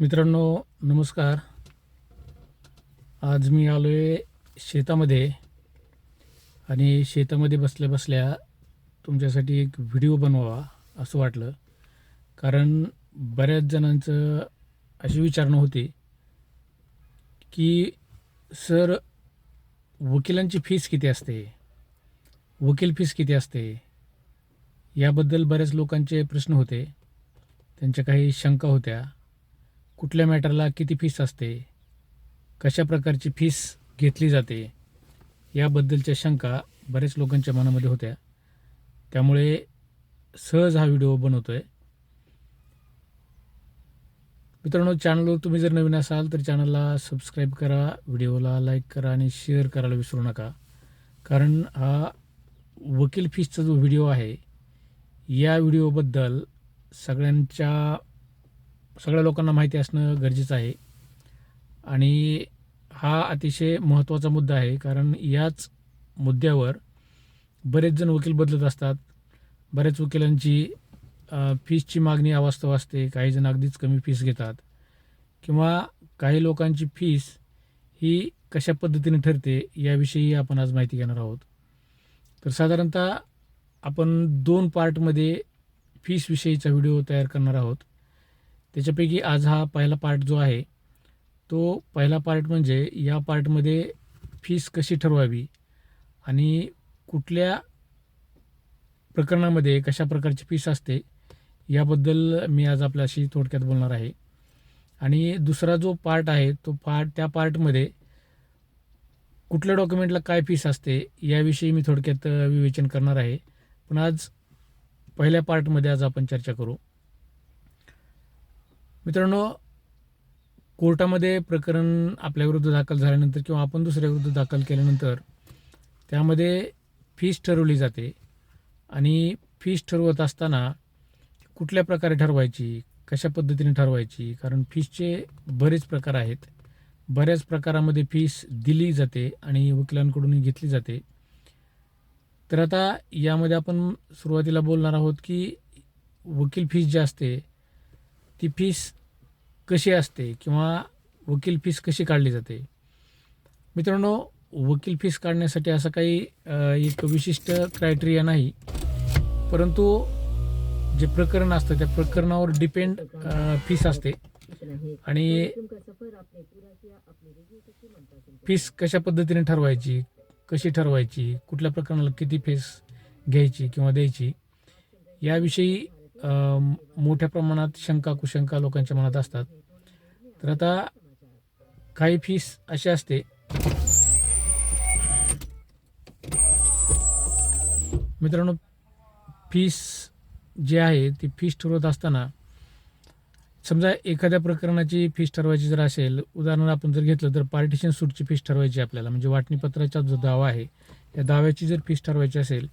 मित्रांनो नमस्कार. आज मी आलो आहे शेतामध्ये आणि शेतामध्ये बसल्या बसल्या तुमच्यासाठी एक व्हिडिओ बनवावा असं वाटलं. कारण बऱ्याच जणांचं अशी विचारणं होती की सर वकिलांची फीस किती असते? वकील फीस किती असते? याबद्दल बऱ्याच लोकांचे प्रश्न होते. त्यांच्या काही शंका होत्या. कुठल्या मॅटरला किती फीस असते? कशा प्रकारची फीस घेतली जाते? याबद्दलच्या शंका बऱ्याच लोकांच्या मनामध्ये होत्या. त्यामुळे सहज हा व्हिडिओ बनवतो आहे मित्रांनो चॅनलवर तुम्ही जर नवीन असाल तर चॅनलला सबस्क्राईब करा व्हिडिओला लाईक करा आणि शेअर करायला विसरू नका. कारण हा वकील फीसचा जो व्हिडिओ आहे या व्हिडिओबद्दल सगळ्यांच्या सगळ्या लोकांना माहिती असणं गरजेचं आहे. आणि हा अतिशय महत्त्वाचा मुद्दा आहे कारण याच मुद्द्यावर बरेच जण वकील बदलत असतात. बऱ्याच वकिलांची फीसची मागणी अवास्तव असते. काही जण अगदीच कमी फीस घेतात. किंवा काही लोकांची फीस ही कशा पद्धतीने ठरते याविषयी आपण आज माहिती घेणार आहोत. तर साधारणतः आपण दोन पार्टमध्ये फीसविषयीचा व्हिडिओ तयार करणार आहोत. त्याच्यापैकी आज हा पहिला पार्ट जो आहे तो पहिला पार्ट म्हणजे या पार्टमध्ये फीस कशी ठरवावी आणि कुठल्या प्रकरणामध्ये कशा प्रकारची फीस असते याबद्दल मी आज आपल्याशी थोडक्यात बोलणार आहे. आणि दुसरा जो पार्ट आहे तो पार्ट त्या पार्टमध्ये कुठल्या डॉक्युमेंटला काय फीस असते याविषयी मी थोडक्यात विवेचन करणार आहे. पण आज पहिल्या पार्टमध्ये आज आपण चर्चा करू. मित्रांनो कोर्टामध्ये प्रकरण आपल्याविरुद्ध दाखल झाल्यानंतर किंवा आपण दुसऱ्याविरुद्ध दाखल केल्यानंतर त्यामध्ये फीस ठरवली जाते आणि फीस ठरवत असताना कुठल्या प्रकारे ठरवायची कशा पद्धतीने ठरवायची कारण फीसचे बरेच प्रकार आहेत. बऱ्याच प्रकारामध्ये फीस दिली जाते आणि वकिलांकडून घेतली जाते. तर आता यामध्ये आपण सुरुवातीला बोलणार आहोत की वकील फीस जी असते ती फीस कशी असते किंवा वकील फीस कशी काढली जाते? मित्रांनो वकील फीस काढण्यासाठी असं काही एक विशिष्ट क्रायटेरिया नाही. परंतु जे प्रकरण असतं त्या प्रकरणावर डिपेंड फीस असते. आणि फीस कशा पद्धतीने ठरवायची कशी ठरवायची कुठल्या प्रकरणाला किती फीस घ्यायची किंवा द्यायची याविषयी मोठ्या प्रमाणात शंका कुशंका लोकांच्या मनात असतात. तर आता काही फीस अशी असते. मित्रांनो फीस जी आहे ती फीस ठरवत असताना समजा एखाद्या प्रकरणाची फीस ठरवायची जर असेल उदाहरण आपण जर घेतलं तर पार्टिशन सूटची फीस ठरवायची आपल्याला. म्हणजे वाटणीपत्राचा जो दावा आहे त्या दाव्याची जर फीस ठरवायची असेल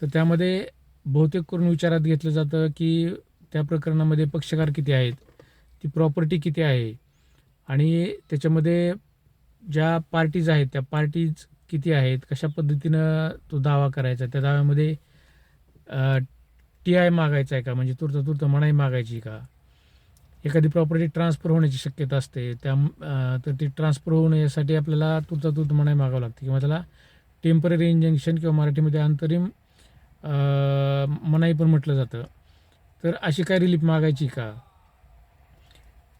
तर त्यामध्ये बहुतेक करून विचारात घेतलं जातं की त्या प्रकरणामध्ये पक्षकार किती आहेत ती प्रॉपर्टी किती आहे आणि त्याच्यामध्ये ज्या पार्टीज आहेत त्या पार्टीज किती आहेत कशा पद्धतीनं तो दावा करायचा त्या दाव्यामध्ये टी आय मागायचा आहे का? म्हणजे तुर्त तुर्त मनाई मागायची का? एखादी प्रॉपर्टी ट्रान्सफर होण्याची शक्यता असते त्या तर ती ट्रान्सफर होऊ नये यासाठी आपल्याला तुर्त तुर्त मनाई मागावं लागते किंवा त्याला टेंपररी इंजेक्शन किंवा मराठीमध्ये अंतरिम मनाई पण म्हटलं जातं. तर अशी काय रिलीफ मागायची का?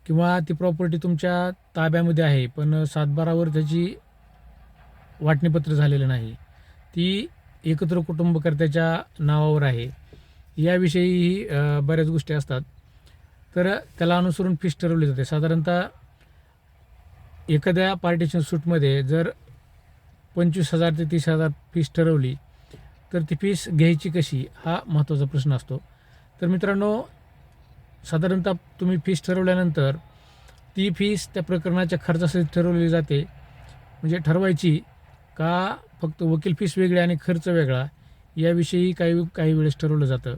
किंवा ती प्रॉपर्टी तुमच्या ताब्यामध्ये आहे पण सातबारावर त्याची वाटणीपत्र झालेलं नाही. ती एकत्र कुटुंबकर्त्याच्या नावावर आहे. याविषयीही बऱ्याच गोष्टी असतात. तर त्याला अनुसरून फीस ठरवली जाते. साधारणतः एखाद्या पार्टिशन सूटमध्ये जर पंचवीस हजार ते तीस हजार फीस ठरवली तर ती फीस घ्यायची कशी? हा महत्त्वाचा प्रश्न असतो. तर मित्रांनो साधारणतः तुम्ही फीस ठरवल्यानंतर ती फीस त्या प्रकरणाच्या खर्चासाठी ठरवली जाते. म्हणजे ठरवायची का फक्त वकील फीस वेगळी आणि खर्च वेगळा याविषयी काही काही वेळेस ठरवलं जातं.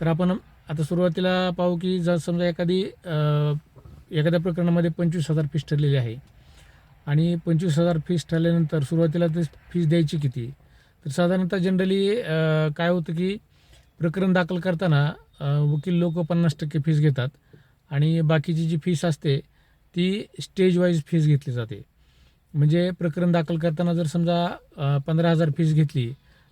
तर आपण आता सुरुवातीला पाहू की जर समजा एखादी एखाद्या प्रकरणामध्ये पंचवीस हजार फीस ठरलेली आहे आणि पंचवीस हजार फीस ठरल्यानंतर सुरुवातीला ते फीस द्यायची किती? तर साधारणतः जनरली काय होतं की प्रकरण दाखल करताना वकील लोक पन्नास टक्के फीस घेतात आणि बाकीची जी फीस असते ती स्टेज वाईज फीस घेतली जाते. म्हणजे प्रकरण दाखल करताना जर समजा पंधरा हजार फीस घेतली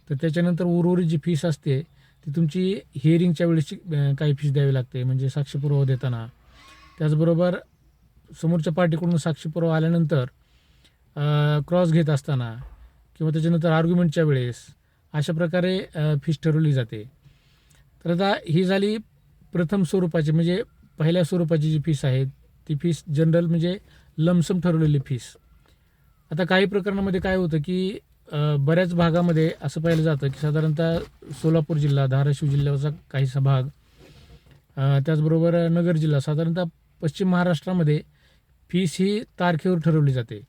तर त्याच्यानंतर उर्वरित जी फीस असते ती तुमची हिअरिंगच्या वेळेची काही फीस द्यावी लागते. म्हणजे साक्षीपुरावा देताना. त्याचबरोबर समोरच्या पार्टीकडून साक्षीपुरावा आल्यानंतर क्रॉस घेत असताना किंवा त्याच्यानंतर आर्ग्युमेंटच्या वेळेस अशा प्रकारे फीस ठरवली जाते. तर आता ही झाली प्रथम स्वरूपाची म्हणजे पहिल्या स्वरूपाची जी फीस आहे ती फीस जनरल म्हणजे लमसम ठरवलेली फीस आता काही प्रकरणामध्ये काय होतं की बऱ्याच भागामध्ये असं पाहिलं जातं की साधारणतः सोलापूर जिल्हा धाराशिव जिल्ह्याचा काहीसा भाग त्याचबरोबर नगर जिल्हा साधारणतः पश्चिम महाराष्ट्रामध्ये फीस ही तारखेवर ठरवली जाते.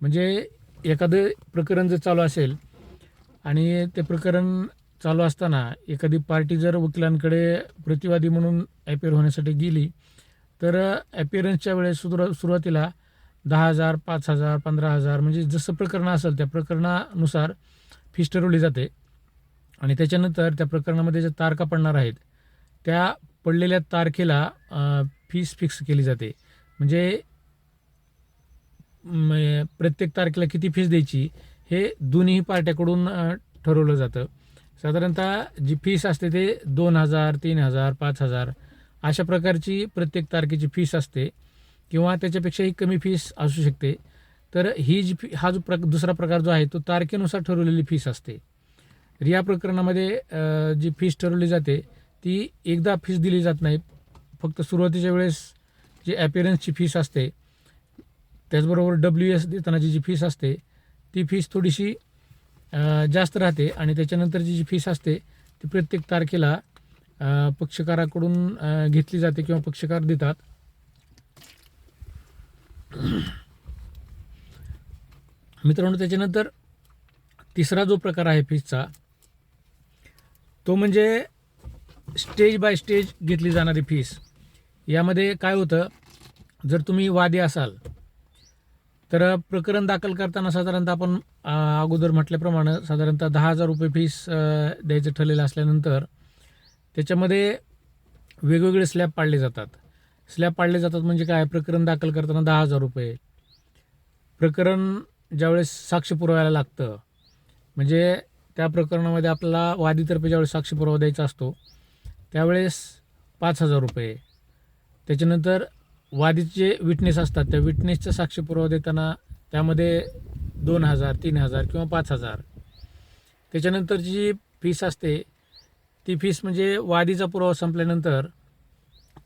म्हणजे एखादं प्रकरण जर चालू असेल आणि ते प्रकरण चालू असताना एखादी पार्टी जर वकिलांकडे प्रतिवादी म्हणून ॲपियर होण्यासाठी गेली तर ॲपिअरन्सच्या वेळेस सुरुवा सुरुवातीला दहा हजार पाच हजार पंधरा हजार म्हणजे जसं प्रकरण असेल त्या प्रकरणानुसार फीस ठरवली जाते. आणि त्याच्यानंतर त्या प्रकरणामध्ये ज्या तारखा पडणार आहेत त्या पडलेल्या तारखेला फीस फिक्स केली जाते. म्हणजे प्रत्येक तारखेला किती फीस द्यायची हे दोन्ही पार्ट्याकडून ठरवलं जातं. साधारणतः जी फीस असते ते दोन हजार तीन हजार पाच हजार अशा प्रकारची प्रत्येक तारखेची फीस असते किंवा त्याच्यापेक्षाही कमी फीस असू शकते. तर ही जी फी हा जो प्रक दुसरा प्रकार जो आहे तो तारखेनुसार ठरवलेली फीस असते. रिया या प्रकरणामध्ये जी फीस ठरवली जाते ती एकदा फीस दिली जात नाही फक्त सुरुवातीच्या वेळेस जी ॲपिअरन्सची फीस असते त्याचबरोबर डब्ल्यू एस देतानाची जी फीस असते ती फीस थोडीशी जास्त राहते आणि त्याच्यानंतरची जी फीस असते ती प्रत्येक तारखेला पक्षकाराकडून घेतली जाते किंवा पक्षकार देतात. मित्रांनो त्याच्यानंतर तिसरा जो प्रकार आहे फीसचा तो म्हणजे स्टेज बाय स्टेज घेतली जाणारी फीस यामध्ये काय होतं जर तुम्ही वादी असाल तर प्रकरण दाखल करताना साधारणतः आपण अगोदर म्हटल्याप्रमाणे साधारणतः दहा हजार रुपये फीस द्यायचं ठरलेलं असल्यानंतर त्याच्यामध्ये वेगवेगळे स्लॅब पाडले जातात. स्लॅब पाडले जातात म्हणजे काय? प्रकरण दाखल करताना दहा हजार रुपये. प्रकरण ज्यावेळेस साक्ष पुरवायला लागतं म्हणजे त्या प्रकरणामध्ये आपल्याला वादीतर्फे ज्यावेळेस साक्ष पुरावा द्यायचा असतो त्यावेळेस पाच हजार रुपये. त्याच्यानंतर वादीचे विटनेस असतात. त्या विटनेसचा साक्ष पुरावा देताना त्यामध्ये दोन हजार तीन हजार किंवा पाच हजार. त्याच्यानंतरची जी फीस असते ती फीस म्हणजे वादीचा पुरावा संपल्यानंतर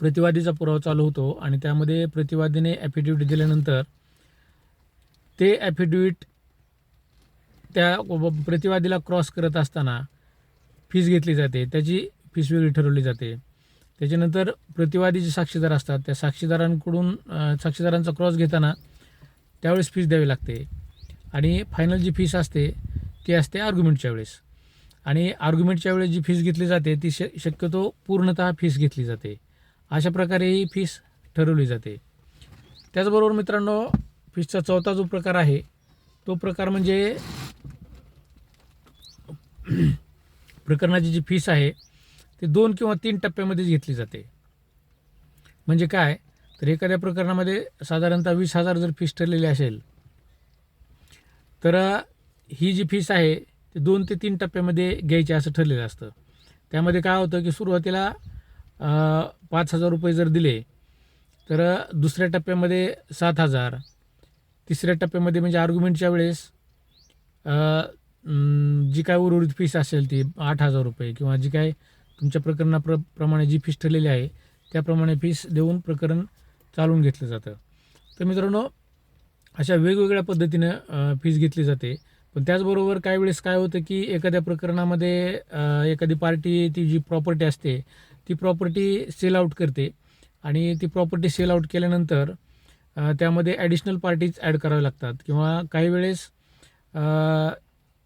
प्रतिवादीचा पुरावा चालू होतो आणि त्यामध्ये प्रतिवादीने ॲफिडेविट दिल्यानंतर ते ॲफिडेविट त्या प्रतिवादीला क्रॉस करत असताना फीस घेतली जाते. त्याची फीस वेगळी ठरवली जाते. त्याच्यानंतर प्रतिवादी जे साक्षीदार असतात त्या साक्षीदारांकडून साक्षीदारांचा क्रॉस घेताना त्यावेळेस फीस द्यावी लागते. आणि फायनल जी फीस असते ती असते आर्ग्युमेंटच्या वेळेस. आणि आर्ग्युमेंटच्या वेळेस जी फीस घेतली जाते ती श शक्यतो पूर्णतः फीस घेतली जाते. अशा प्रकारे ही फीस ठरवली जाते. त्याचबरोबर मित्रांनो फीसचा चौथा जो प्रकार आहे तो प्रकार म्हणजे प्रकरणाची जी फीस आहे ती दोन किंवा तीन टप्प्यामध्येच घेतली जाते. म्हणजे काय? तर एखाद्या प्रकरणामध्ये साधारणतः वीस हजार जर फीस ठरलेली असेल तर ही जी फीस आहे ती दोन ते तीन टप्प्यामध्ये घ्यायची असं ठरलेलं असतं. त्यामध्ये काय होतं की सुरुवातीला पाच हजार रुपये जर दिले तर दुसऱ्या टप्प्यामध्ये सात हजार. तिसऱ्या टप्प्यामध्ये म्हणजे आर्ग्युमेंटच्या वेळेस जी काय उर्वरित फीस असेल ती आठ हजार रुपये किंवा जी काय तुमच्या प्रकरणाप्रमाणे जी फीस ठरलेली आहे त्याप्रमाणे फीस देऊन प्रकरण चालवून घेतलं जातं. तर मित्रांनो अशा वेगवेगळ्या पद्धतीनं फीस घेतली जाते. पण त्याचबरोबर काही वेळेस काय होतं की एखाद्या प्रकरणामध्ये एखादी पार्टी ती जी प्रॉपर्टी असते ती प्रॉपर्टी सेल आउट करते. आणि ती प्रॉपर्टी सेल आउट केल्यानंतर त्यामध्ये ॲडिशनल पार्टीज ॲड कराव्या लागतात. किंवा काही वेळेस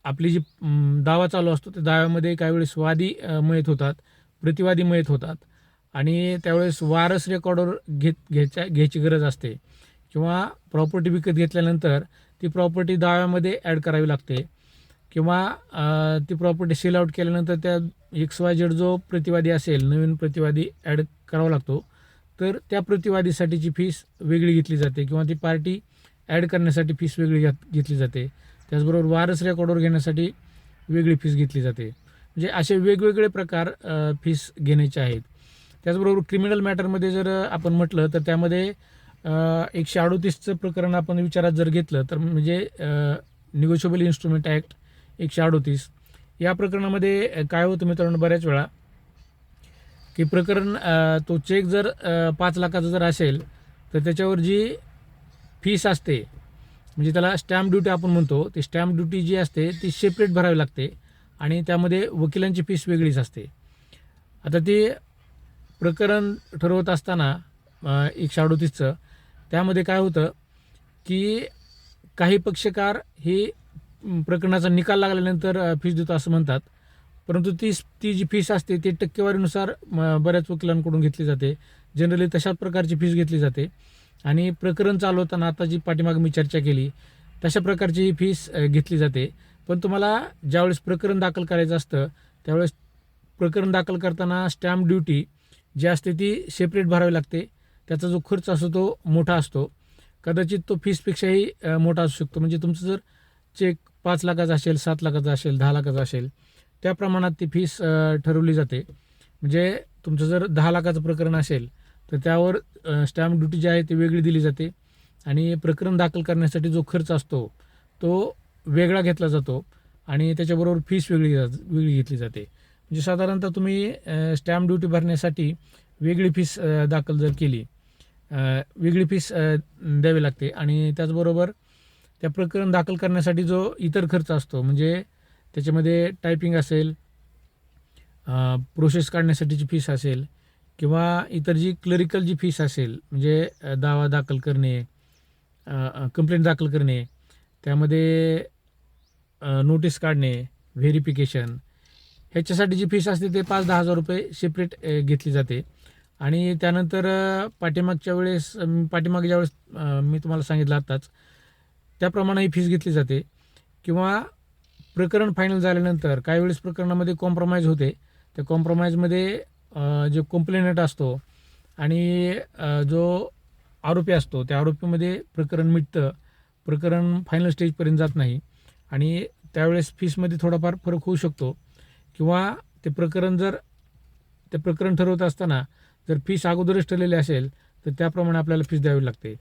आपली जी दावा चालू असतो त्या दाव्यामध्ये काही वेळेस वादी मयत होतात प्रतिवादी मयत होतात. आणि त्यावेळेस वारस रेकॉर्डवर घेत घ्यायच्या घ्यायची गरज असते. किंवा प्रॉपर्टी विकत घेतल्यानंतर ती प्रॉपर्टी दाव्यामध्ये ॲड करावी लागते. किंवा ती प्रॉपर्टी सेल आउट केल्यानंतर त्या एक्स वाय जेड जो प्रतिवादी असेल नवीन प्रतिवादी ॲड करावा लागतो. तर त्या प्रतिवादीसाठीची फीस वेगळी घेतली जाते. किंवा ती पार्टी ॲड करण्यासाठी फीस वेगळी घेतली जाते. त्याचबरोबर वारस रेकॉर्डवर घेण्यासाठी वेगळी फीस घेतली जाते. म्हणजे असे वेगवेगळे प्रकार फीस घेण्याचे आहेत. त्याचबरोबर क्रिमिनल मॅटरमध्ये जर आपण म्हटलं तर त्यामध्ये एकशे अडोतीसचं प्रकरण आपण विचारात जर घेतलं तर म्हणजे निगोशिएबल इन्स्ट्रुमेंट ॲक्ट एकशे अडोतीस. या प्रकरणामध्ये काय होतं मित्रांनो बऱ्याच वेळा की प्रकरण तो चेक जर पाच लाखाचा जर असेल तर त्याच्यावर जी फीस असते म्हणजे त्याला स्टॅम्प ड्युटी आपण म्हणतो ती स्टॅम्प ड्युटी जी असते ती सेपरेट भरावी लागते आणि त्यामध्ये वकिलांची फीस वेगळीच असते. आता ती प्रकरण ठरवत असताना एकशे अडोतीसचं त्यामध्ये काय होतं की काही पक्षकार हे प्रकरणाचा निकाल लागल्यानंतर फीस देतो असं म्हणतात. परंतु ती ती जी फीस असते ती टक्केवारीनुसार बऱ्याच वकिलांकडून घेतली जाते. जनरली तशाच प्रकारची फीस घेतली जाते. आणि प्रकरण चालवताना आता जी पाठीमागे मी चर्चा केली तशा प्रकारची ही फीस घेतली जाते. पण तुम्हाला ज्यावेळेस प्रकरण दाखल करायचं असतं त्यावेळेस प्रकरण दाखल करताना स्टॅम्प ड्युटी जी असते ती सेपरेट भरावी लागते. त्याचा जो खर्च असतो तो मोठा असतो. कदाचित तो फीसपेक्षाही मोठा असू शकतो. म्हणजे तुमचं जर चेक पाच लाखाचा असेल सात लाखाचा असेल दहा लाखाचा असेल त्या प्रमाणात ती फीस ठरवली जाते. म्हणजे तुमचं जर दहा लाखाचं प्रकरण असेल तर त्यावर स्टॅम्प ड्युटी जी आहे ती वेगळी दिली जाते. आणि प्रकरण दाखल करण्यासाठी जो खर्च असतो तो वेगळा घेतला जातो आणि त्याच्याबरोबर फीस वेगळी जा- वेगळी घेतली जाते. म्हणजे साधारणतः तुम्ही स्टॅम्प ड्युटी भरण्यासाठी वेगळी फीस दाखल जर केली वेगळी फीस द्यावी लागते. आणि त्याचबरोबर त्या प्रकरण दाखल करण्यासाठी जो इतर खर्च असतो म्हणजे त्याच्यामध्ये टायपिंग असेल प्रोसेस काढण्यासाठीची फीस असेल किंवा इतर जी क्लरिकल जी फीस असेल म्हणजे दावा दाखल करणे कंप्लेंट दाखल करणे त्यामध्ये नोटीस काढणे व्हेरिफिकेशन ह्याच्यासाठी जी फीस असते ते पाच दहा हजार रुपये सेपरेट घेतली जाते. आणि त्यानंतर पाठीमागच्या वेळेस पाठीमाग पाठीमागे ज्यावेळेस मी तुम्हाला सांगितलं आत्ताच त्याप्रमाणे ही फीस घेतली जाते. किंवा प्रकरण फायनल झाल्यानंतर काही वेळेस प्रकरणामध्ये कॉम्प्रोमाइज होते. त्या कॉम्प्रोमाइजमध्ये जो कंप्लेनंट असतो आणि जो आरोपी असतो त्या आरोपीमध्ये प्रकरण मिटतं प्रकरण फायनल स्टेजपर्यंत जात नाही आणि त्यावेळेस फीसमध्ये थोडाफार फरक होऊ शकतो. किंवा ते प्रकरण जर ते प्रकरण ठरवत असताना जर फीस अगोदरच ठरलेली असेल तर त्याप्रमाणे आपल्याला फीस द्यावी लागते.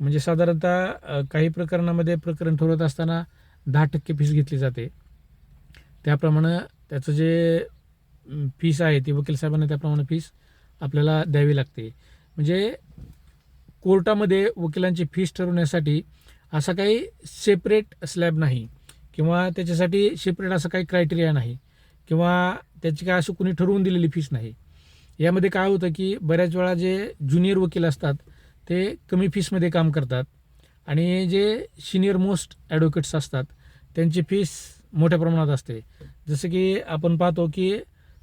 म्हणजे साधारणतः काही प्रकरणामध्ये प्रकरण ठरवत असताना दहा टक्के फीस घेतली जाते. त्याप्रमाणे त्याचं जे फीस आहे ती वकील साहेबांना त्याप्रमाणे फीस आपल्याला द्यावी लागते. म्हणजे कोर्टामध्ये वकिलांची फीस ठरवण्यासाठी असा काही सेपरेट स्लॅब नाही किंवा त्याच्यासाठी सेपरेट असं काही क्रायटेरिया नाही किंवा त्याची काय असं कुणी ठरवून दिलेली फीस नाही. यामध्ये काय होतं की बऱ्याच वेळा जे ज्युनियर वकील असतात ते कमी फीसमध्ये काम करतात आणि जे सिनियर मोस्ट ॲडव्होकेट्स असतात त्यांची फीस मोठ्या प्रमाणात असते. जसं की आपण पाहतो की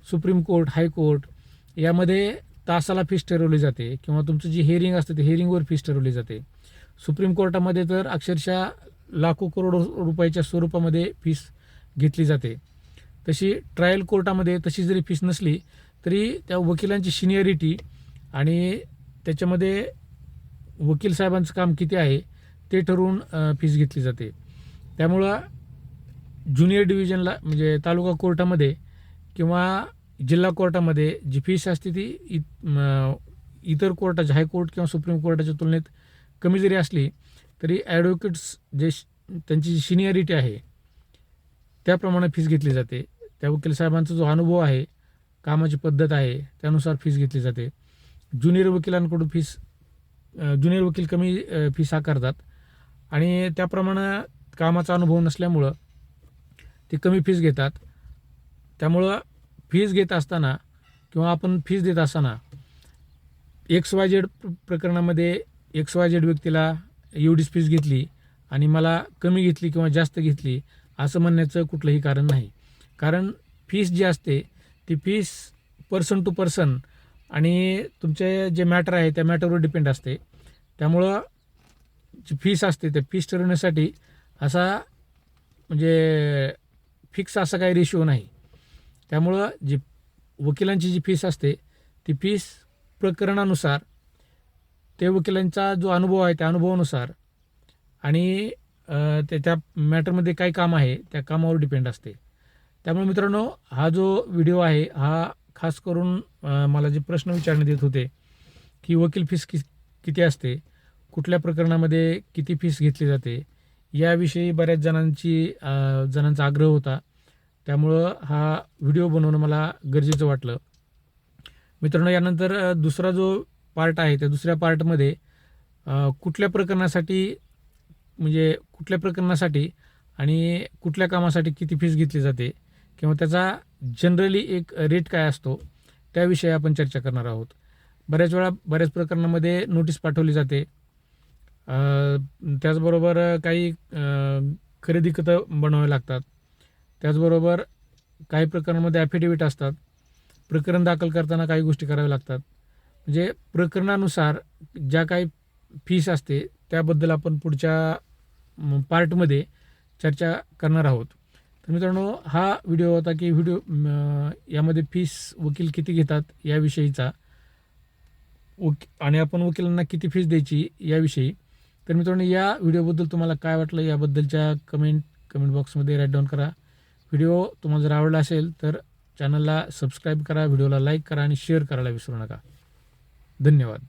सुप्रीम कोर्ट हायकोर्ट यामध्ये तासाला फीस ठरवली जाते किंवा तुमचं जी हेरिंग असते ते हेरिंगवर फीस ठरवली जाते. सुप्रीम कोर्टामध्ये तर अक्षरशः लाखो करोड रुपयाच्या स्वरूपामध्ये फीस घेतली जाते. तशी ट्रायल कोर्टामध्ये तशी जरी फीस नसली तरी त्या वकिलांची सिनियरिटी आणि त्याच्यामध्ये वकील साहेबांचं काम किती आहे ते ठरवून फीस घेतली जाते. त्यामुळं ज्युनियर डिव्हिजनला म्हणजे तालुका कोर्टामध्ये किंवा जिल्हा कोर्टामध्ये जी फीस असते ती इत इतर कोर्टाच्या हायकोर्ट किंवा सुप्रीम कोर्टाच्या तुलनेत कमी जरी असली तरी ॲडव्होकेट्स जे श- त्यांची जी सिनियरिटी आहे त्याप्रमाणे फीस घेतली जाते. त्या वकील साहेबांचा जो अनुभव आहे कामाची पद्धत आहे त्यानुसार फीस घेतली जाते. ज्युनियर वकिलांकडून फीस ज्युनियर वकील कमी फीस आकारतात. आणि त्याप्रमाणे कामाचा अनुभव नसल्यामुळं ते कमी फीस घेतात. त्यामुळं फीज घेत असताना किंवा आपण फीज देत असताना एक्स वाय जेड प्रकरणामध्ये एक्स वाय जेड व्यक्तीला एवढीच फीज घेतली आणि मला कमी घेतली किंवा जास्त घेतली असं म्हणण्याचं कुठलंही कारण नाही. कारण फीस जी असते ती फीस पर्सन टू पर्सन आणि तुमचे जे मॅटर आहे त्या मॅटरवर डिपेंड असते. त्यामुळं जी फीस असते त्या फीस ठरवण्यासाठी असा म्हणजे फिक्स असा काही रेशिओ नाही. त्यामुळं जी वकिलांची जी फीस असते ती फीस प्रकरणानुसार ते वकिलांचा जो अनुभव आहे त्या अनुभवानुसार आणि त्याच्या मॅटरमध्ये काय काम आहे त्या कामावर डिपेंड असते. त्यामुळे मित्रांनो हा जो व्हिडिओ आहे हा खास करून मला जे प्रश्न विचारण्यात येत होते की वकील फीस कि किती असते कुठल्या प्रकरणामध्ये किती फीस घेतली जाते याविषयी बऱ्याच जणांची जणांचा आग्रह होता. त्यामुळं हा व्हिडिओ बनवणं मला गरजेचं वाटलं. मित्रांनो यानंतर दुसरा जो पार्ट आहे त्या दुसऱ्या पार्टमध्ये कुठल्या प्रकरणासाठी म्हणजे कुठल्या प्रकरणासाठी आणि कुठल्या कामासाठी किती फीस घेतली जाते किंवा त्याचा जनरली एक रेट काय असतो त्याविषयी आपण चर्चा करणार आहोत. बऱ्याच वेळा बऱ्याच प्रकरणामध्ये नोटीस पाठवली जाते. त्याचबरोबर काही खरेदी खतं बनवावे लागतात. त्याचबरोबर काही प्रकरणामध्ये ॲफिडेविट असतात. प्रकरण दाखल करताना काही गोष्टी कराव्या लागतात. म्हणजे प्रकरणानुसार ज्या काही फीस असते त्याबद्दल आपण पुढच्या पार्टमध्ये चर्चा करणार आहोत. तर मित्रांनो हा व्हिडिओ होता की व्हिडिओ यामध्ये फीस वकील किती घेतात याविषयीचा. वक आणि आपण वकिलांना किती फीस द्यायची याविषयी. तर मित्रांनो या व्हिडिओबद्दल तुम्हाला काय वाटलं याबद्दलच्या कमेंट कमेंट बॉक्समध्ये राईट डाऊन करा. व्हिडिओ तुम्हाला जर आवडला असेल तर चॅनलला सबस्क्राईब करा व्हिडिओला लाईक करा आणि शेअर करायला विसरू नका. धन्यवाद.